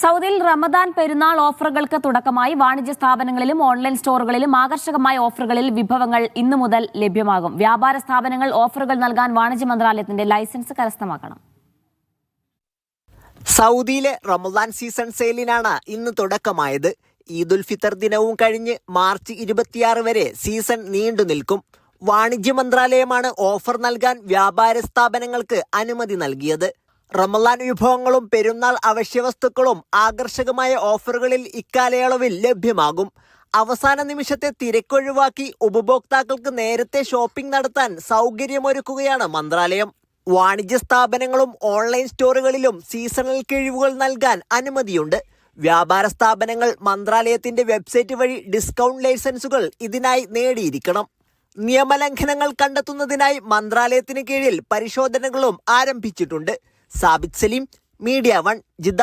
സൗദിയിൽ റമദാൻ പെരുന്നാൾ ഓഫറുകൾക്ക് തുടക്കമായി വാണിജ്യ സ്ഥാപനങ്ങളിലും ഓൺലൈൻ സ്റ്റോറുകളിലും ആകർഷകമായ ഓഫറുകളിൽ വിഭവങ്ങൾ ഇന്നു മുതൽ ലഭ്യമാകും. വ്യാപാര സ്ഥാപനങ്ങൾ ഓഫറുകൾ നൽകാൻ വാണിജ്യ മന്ത്രാലയത്തിന്റെ ലൈസൻസ് കരസ്ഥമാക്കണം. സൗദിയിലെ റമദാൻ സീസൺ സെയിലിനാണ് ഇന്ന് തുടക്കമായത്. ഈദുൽ ഫിത്തർ ദിനവും കഴിഞ്ഞ് മാർച്ച് ഇരുപത്തിയാറ് വരെ സീസൺ നീണ്ടു നിൽക്കും. വാണിജ്യ മന്ത്രാലയമാണ് ഓഫർ നൽകാൻ വ്യാപാര സ്ഥാപനങ്ങൾക്ക് അനുമതി നൽകിയത്. റമദാൻ വിഭവങ്ങളും പെരുന്നാൾ അവശ്യവസ്തുക്കളും ആകർഷകമായ ഓഫറുകളിൽ ഇക്കാലയളവിൽ ലഭ്യമാകും. അവസാന നിമിഷത്തെ തിരക്കൊഴിവാക്കി ഉപഭോക്താക്കൾക്ക് നേരത്തെ ഷോപ്പിംഗ് നടത്താൻ സൗകര്യമൊരുക്കുകയാണ് മന്ത്രാലയം. വാണിജ്യ സ്ഥാപനങ്ങളും ഓൺലൈൻ സ്റ്റോറുകളിലും സീസണൽ കിഴിവുകൾ നൽകാൻ അനുമതിയുണ്ട്. വ്യാപാര സ്ഥാപനങ്ങൾ മന്ത്രാലയത്തിന്റെ വെബ്സൈറ്റ് വഴി ഡിസ്കൗണ്ട് ലൈസൻസുകൾ ഇതിനായി നേടിയിരിക്കണം. നിയമലംഘനങ്ങൾ കണ്ടെത്തുന്നതിനായി മന്ത്രാലയത്തിന് കീഴിൽ പരിശോധനകളും ആരംഭിച്ചിട്ടുണ്ട്. Sabith Salim media one Jeddah.